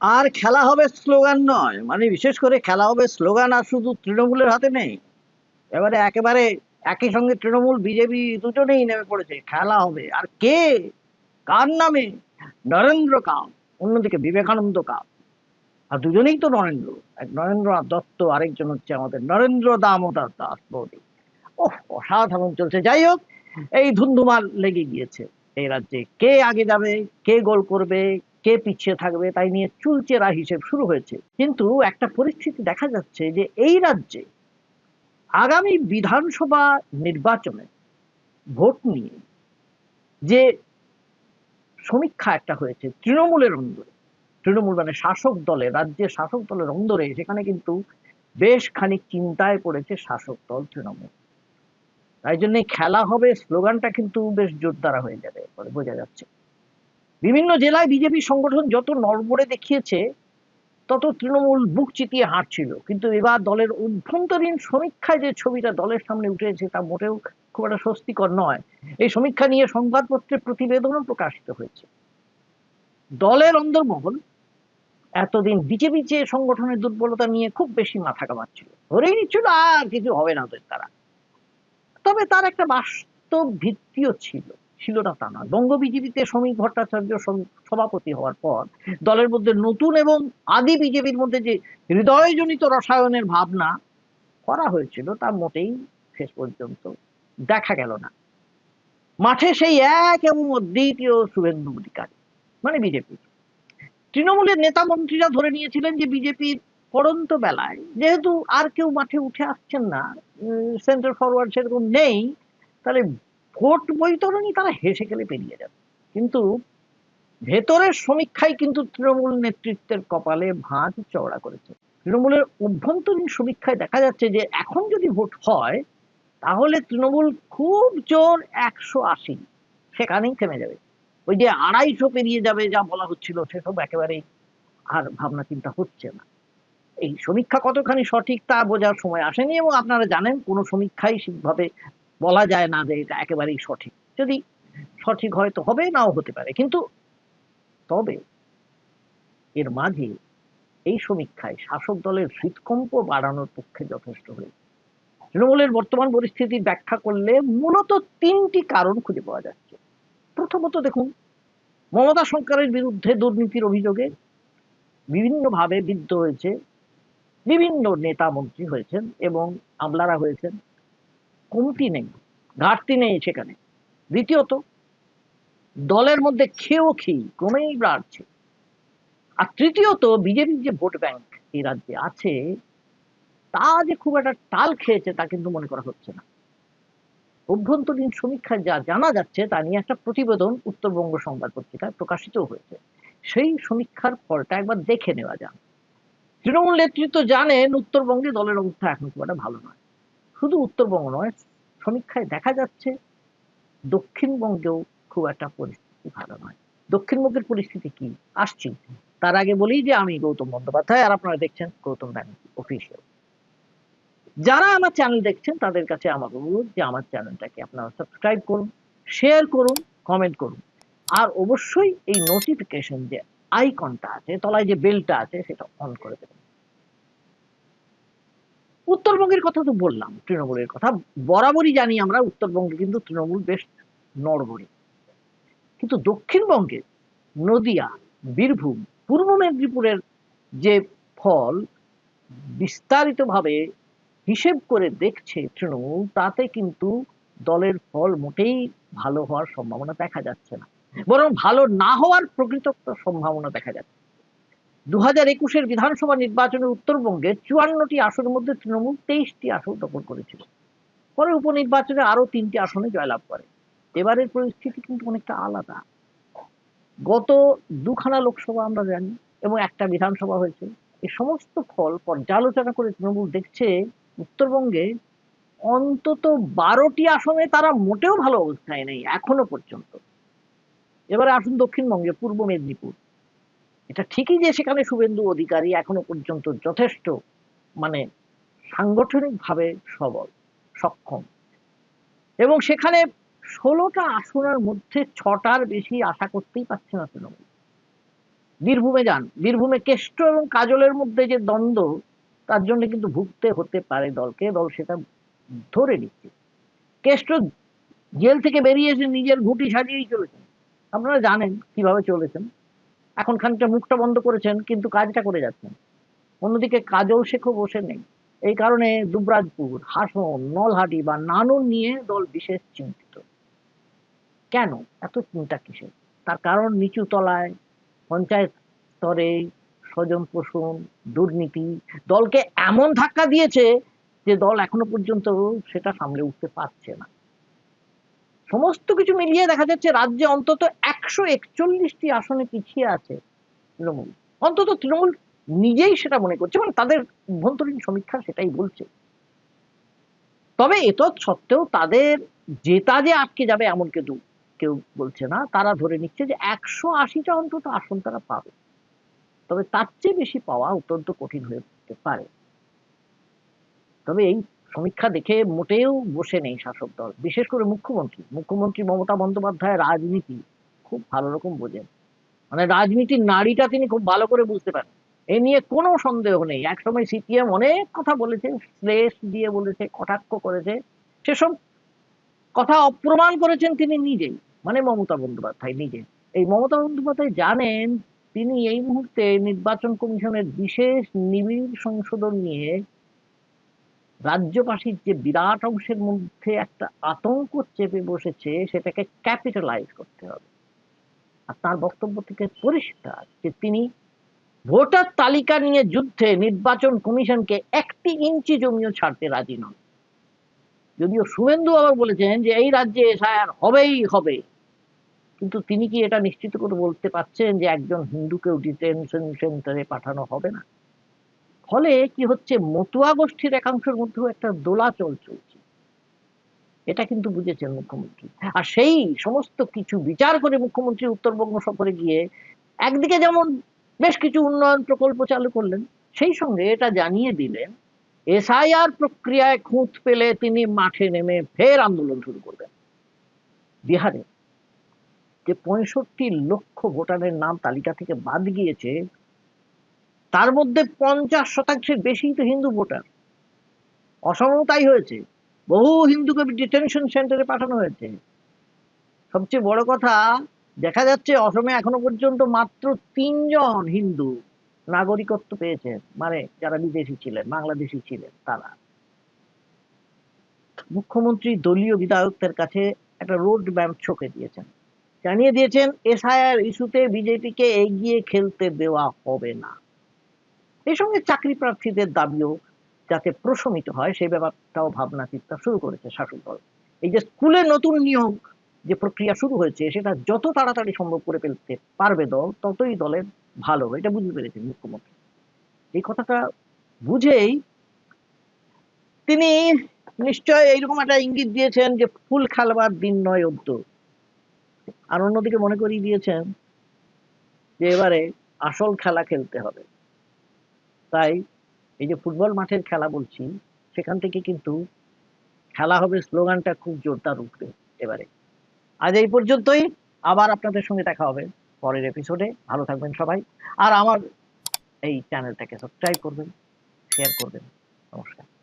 আর খেলা হবে স্লোগান নয়। মানে বিশেষ করে খেলা হবে স্লোগান আর শুধু তৃণমূলের হাতে নেই। এবারে একেবারে একই সঙ্গে তৃণমূল, বিজেপি দুজনেই নেমে পড়েছে। খেলা হবে। আর কে? কার নামে? নরেন্দ্র কাম। অন্যদিকে বিবেকানন্দ কাম। আর দুজনেই তো নরেন্দ্র। এক নরেন্দ্রনাথ দত্ত, আরেকজন হচ্ছে আমাদের নরেন্দ্র দামোদর দাস বৌদি। ওহ, অসাধারণ চলছে। যাই হোক, এই ধুন্ধুমার লেগে গিয়েছে। এই রাজ্যে কে আগে যাবে, কে গোল করবে কে পিছিয়ে থাকবে তাই নিয়ে চুলচেরা হিসেব শুরু হয়েছে। কিন্তু একটা পরিস্থিতি দেখা যাচ্ছে যে এই রাজ্যে আগামী বিধানসভা নির্বাচনে ভোট নিয়ে যে সমীক্ষা একটা হয়েছে তৃণমূলের অন্দরে, তৃণমূল মানে শাসক দলে, রাজ্যের শাসক দলের অন্দরে, সেখানে কিন্তু বেশ খানিক চিন্তায় পড়েছে শাসক দল তৃণমূল। তাই জন্য খেলা হবে, স্লোগানটা কিন্তু বেশ জোরদারা হয়ে যাবে বোঝা যাচ্ছে। বিভিন্ন জেলায় বিজেপি সংগঠন যত নড়বড়ে দেখিয়েছে, তত তৃণমূল বুক চিতিয়ে হাঁটছিল কিন্তু এবার দলের অভ্যন্তরীণ সমীক্ষায় যে ছবিটা দলের সামনে উঠেছে তা মোটেও খুব একটা স্বস্তিকর নয়। এই সমীক্ষা নিয়ে সংবাদপত্রে প্রতিবেদনও প্রকাশিত হয়েছে। দলের অন্দরমহল এতদিন বিজেপি যে সংগঠনের দুর্বলতা নিয়ে খুব বেশি মাথা কামাচ্ছিল ধরেই নিচ্ছিল, আর কিছু হবে না ওদের তারা তবে তার একটা বাস্তব ভিত্তিও ছিল। ছিল না তা নয়। বঙ্গ বিজেপিতে শ্রমিক ভট্টাচার্য সভাপতি হওয়ার পর দলের মধ্যে নতুন এবং আদি বিজেপির মধ্যে যে হৃদয়জনিত রসায়নের ভাবনা করা হয়েছিল তা মোটেই শেষ পর্যন্ত দেখা গেল না। মাঠে সেই এক এবং অদ্বিতীয় শুভেন্দু অধিকারী মানে বিজেপি। তৃণমূলের নেতা মন্ত্রীরা ধরে নিয়েছিলেন যে বিজেপির পড়ন্ত বেলায় যেহেতু আর কেউ মাঠে উঠে আসছেন না সেন্টার ফরওয়ার্ড সেরকম নেই, তাহলে ভোট বৈতরণী তারা হেসে গেলে পেরিয়ে যাবে। কিন্তু ভেতরের সমীক্ষায় কিন্তু তৃণমূল নেতৃত্বের কপালে ভাঁজ চওড়া করেছে। তৃণমূলের অভ্যন্তরীণ সমীক্ষায় দেখা যাচ্ছে যে এখন যদি ভোট হয়, তাহলে তৃণমূল খুব জোর একশো আশি। সেখানেই থেমে যাবে। ওই যে আড়াইশো পেরিয়ে যাবে যা বলা হচ্ছিল, সেসব একেবারেই আর ভাবনা চিন্তা হচ্ছে না। এই সমীক্ষা কতখানি সঠিক তা বোঝার সময় আসেনি এবং আপনারা জানেন, কোনো সমীক্ষাই ঠিকভাবে বলা যায় না যে এটা একেবারেই সঠিক। যদি সঠিক হয়তো হবে, নাও হতে পারে। কিন্তু তবে এর মাঝে এই সমীক্ষায় শাসক দলের হৃৎকম্প বাড়ানোর পক্ষে যথেষ্ট হয়েছে। তৃণমূলের বর্তমান পরিস্থিতি ব্যাখ্যা করলে মূলত তিনটি কারণ খুঁজে পাওয়া যাচ্ছে। প্রথমত দেখুন, মমতা সরকারের বিরুদ্ধে দুর্নীতির অভিযোগে বিভিন্নভাবে বিদ্ধ হয়েছে, বিভিন্ন নেতা মন্ত্রী হয়েছেন এবং আমলারা হয়েছেন। কমতি নেই, ঘাটতি নেই সেখানে। দ্বিতীয়ত, দলের মধ্যে খেয়েও খেয়ে ক্রমেই বাড়ছে। আর তৃতীয়ত, বিজেপির যে ভোট ব্যাংক এই রাজ্যে আছে, তা যে খুব একটা টাল খেয়েছে তা কিন্তু মনে করা হচ্ছে না। অভ্যন্তরীণ সমীক্ষায় যা জানা যাচ্ছে, তা নিয়ে একটা প্রতিবেদন উত্তরবঙ্গ সংবাদ পত্রিকায় প্রকাশিত হয়েছে। সেই সমীক্ষার ফলটা একবার দেখে নেওয়া যাক। তৃণমূল নেতৃত্ব জানেন, উত্তরবঙ্গে দলের অবস্থা এখন খুব একটা ভালো নয়। শুধু উত্তরবঙ্গ নয়, সমীক্ষায় দেখা যাচ্ছে দক্ষিণবঙ্গেও খুব একটা পরিস্থিতি ভালো নয়। দক্ষিণবঙ্গের পরিস্থিতি কি? আসছি তার আগে বলি যে আমি গৌতম বন্দ্যোপাধ্যায়, আর আপনারা দেখছেন গৌতম ব্যানার্জি অফিসিয়াল যারা আমার চ্যানেল দেখছেন, তাদের কাছে আমার অনুরোধ যে আমার চ্যানেলটাকে আপনারা সাবস্ক্রাইব করুন শেয়ার করুন কমেন্ট করুন। আর অবশ্যই এই নোটিফিকেশন যে আইকনটা আছে, তলায় যে বেলটা আছে, সেটা অন করে দেবেন। উত্তরবঙ্গের কথা তো বললাম, তৃণমূলের কথা। বরাবরই জানি আমরা উত্তরবঙ্গে কিন্তু তৃণমূল বেশ নড়বড়ে। কিন্তু দক্ষিণবঙ্গে নদিয়া, বীরভূম, পূর্ব মেদিনীপুরের যে ফল বিস্তারিতভাবে হিসেব করে দেখছে তৃণমূল, তাতে কিন্তু দলের ফল মোটেই ভালো হওয়ার সম্ভাবনা দেখা যাচ্ছে না। বরং ভালো না হওয়ার প্রকৃত সম্ভাবনা দেখা যাচ্ছে। দু হাজার একুশের বিধানসভা নির্বাচনে উত্তরবঙ্গে চুয়ান্নটি আসনের মধ্যে তৃণমূল তেইশটি আসন দখল করেছিল। পরে উপনির্বাচনে আরও তিনটি আসনে জয়লাভ করে। এবারের পরিস্থিতি কিন্তু অনেকটা আলাদা। গত দুখানা লোকসভা আমরা জানি এবং একটা বিধানসভা হয়েছে। এই সমস্ত ফল পর্যালোচনা করে তৃণমূল দেখছে উত্তরবঙ্গে অন্তত বারোটি আসনে তারা মোটেও ভালো অবস্থায় নেই, এখনও পর্যন্ত। এবারে আসুন দক্ষিণবঙ্গে, পূর্ব মেদিনীপুর। এটা ঠিকই যে সেখানে শুভেন্দু অধিকারী এখনও পর্যন্ত যথেষ্ট মানে সাংগঠনিকভাবে সবল, সক্ষম। এবং সেখানে ষোলোটা আসনের মধ্যে ছটার বেশি আশা করতেই পারছে না তৃণমূল। বীরভূমে যান। বীরভূমে কেষ্ট এবং কাজলের মধ্যে যে দ্বন্দ্ব, তার জন্য কিন্তু ভুগতে হতে পারে দলকে। দল সেটা ধরে নিচ্ছে। কেষ্ট জেল থেকে বেরিয়ে এসে নিজের ঘুঁটি সাজিয়েই চলেছেন। আপনারা জানেন কীভাবে চলেছেন। এখন খানিকটা মুখটা বন্ধ করেছেন, কিন্তু কাজটা করে যাচ্ছেন। অন্যদিকে কাজল শেখও বসে নেই। এই কারণে দুবরাজপুর, হাসন, নলহাটি বা নানুর নিয়ে দল বিশেষ চিন্তিত। কেন? এত চিন্তা কিসের? তার কারণ নিচু তলায়, পঞ্চায়েত স্তরে স্বজন পোষণ, দুর্নীতি, দলকে এমন ধাক্কা দিয়েছে যে দল এখনও পর্যন্ত সেটা সামলে উঠতে পারছে না। সমস্ত কিছু মিলিয়ে দেখা যাচ্ছে রাজ্যে অন্তত একশো একচল্লিশটি আসনে পিছিয়ে আছে তৃণমূল। অন্তত তৃণমূল নিজেই সেটা মনে করছে মানে তাদের অভ্যন্তরীণ সমীক্ষা সেটাই বলছে। তবে এতৎ সত্ত্বেও তাদের জেতা যে আটকে যাবে এমন কেউ কেউ বলছে না। তারা ধরে নিচ্ছে যে একশো আশিটা অন্তত আসন তারা পাবে। তবে তার চেয়ে বেশি পাওয়া অত্যন্ত কঠিন হয়ে উঠতে পারে। তবে এই সমীক্ষা দেখে মোটেও বসে নেই শাসক দল, বিশেষ করে মুখ্যমন্ত্রী। মুখ্যমন্ত্রী মমতা বন্দ্যোপাধ্যায় রাজনীতি খুব ভালো রকম বোঝেন। মানে রাজনীতির নারীটা তিনি খুব ভালো করে বুঝতে পারেন। এ নিয়ে কোনো সন্দেহ নেই। একসময় সিপিএম অনেক কথা বলেছে শ্লেষ দিয়ে বলেছে, কটাক্ষ করেছে। সেসব কথা অপ্রমাণ করেছেন তিনি নিজেই। মানে মমতা বন্দ্যোপাধ্যায় নিজে এই মমতা বন্দ্যোপাধ্যায় জানেন, তিনি এই মুহূর্তে নির্বাচন কমিশনের বিশেষ নিবিড় সংশোধন নিয়ে রাজ্যবাসীর যে বিরাট অংশের মধ্যে একটা আতঙ্ক চেপে বসেছে, সেটাকে ক্যাপিটালাইজ করতে হবে। আর তার বক্তব্য থেকে পরিষ্কার যে তিনি ভোটার তালিকা নিয়ে যুদ্ধে নির্বাচন কমিশনকে একটি ইঞ্চি জমিও ছাড়তে রাজি নন। যদিও শুভেন্দু আবার বলেছেন যে এই রাজ্যে এসআইআর হবেই, হবে। কিন্তু তিনি কি এটা নিশ্চিত করে বলতে পারছেন যে একজন হিন্দুকেও ডিটেনশন সেন্টারে পাঠানো হবে না? ফলে কি হচ্ছে, মতুয়া গোষ্ঠীর একাংশের মধ্যেও একটা দোলাচল চলছে। এটা কিন্তু বুঝেছেন মুখ্যমন্ত্রী। আর সেই সমস্ত কিছু বিচার করে মুখ্যমন্ত্রী উত্তরবঙ্গ সফরে গিয়ে একদিকে যেমন বেশ কিছু উন্নয়ন প্রকল্প চালু করলেন, সেই সঙ্গে এটা জানিয়ে দিলেন, এসআইআর প্রক্রিয়ায় খুঁত পেলে তিনি মাঠে নেমে ফের আন্দোলন শুরু করবেন। বিহারে যে পঁয়ষট্টি লক্ষ ভোটারের নাম তালিকা থেকে বাদ গিয়েছে তার মধ্যে পঞ্চাশ শতাংশের বেশি তো হিন্দু ভোটার। অসমও তাই হয়েছে। বহু হিন্দুকে ডিটেনশন সেন্টারে পাঠানো হয়েছে। সবচেয়ে বড় কথা, দেখা যাচ্ছে অসমে এখনও পর্যন্ত মাত্র তিনজন হিন্দু নাগরিকত্ব পেয়েছেন মানে যারা বিদেশি ছিলেন, বাংলাদেশি ছিলেন তারা। মুখ্যমন্ত্রী দলীয় বিধায়কদের কাছে একটা রোড ম্যাপ ছকে দিয়েছেন। জানিয়ে দিয়েছেন, এসআইআর ইস্যুতে বিজেপিকে এগিয়ে খেলতে দেওয়া হবে না। এই সঙ্গে চাকরি প্রার্থীদের দাবিও যাতে প্রশমিত হয়, সেই ব্যাপারটাও ভাবনা চিন্তা শুরু করেছে শাসক দল। এই যে স্কুলে নতুন নিয়োগ যে প্রক্রিয়া শুরু হয়েছে, সেটা যত তাড়াতাড়ি সম্ভব করে ফেলতে পারবে দল, ততই দলের ভালো এটা বুঝতে পেরেছেন মুখ্যমন্ত্রী। এই কথাটা বুঝেই তিনি নিশ্চয় এইরকম একটা ইঙ্গিত দিয়েছেন যে ফুল খেলবার দিন নয় অব্দ। আর অন্যদিকে মনে করিয়ে দিয়েছেন যে এবারে আসল খেলা খেলতে হবে। তাই এই যে ফুটবল মাঠের খেলা বলছি, সেখান থেকে কিন্তু খেলা হবে স্লোগানটা খুব জোরদার উঠবে এবারে। আজ এই পর্যন্তই, আবার আপনাদের সঙ্গে দেখা হবে পরের এপিসোডে ভালো থাকবেন সবাই। আর আমার এই চ্যানেলটাকে সাবস্ক্রাইব করবেন শেয়ার করবেন। নমস্কার।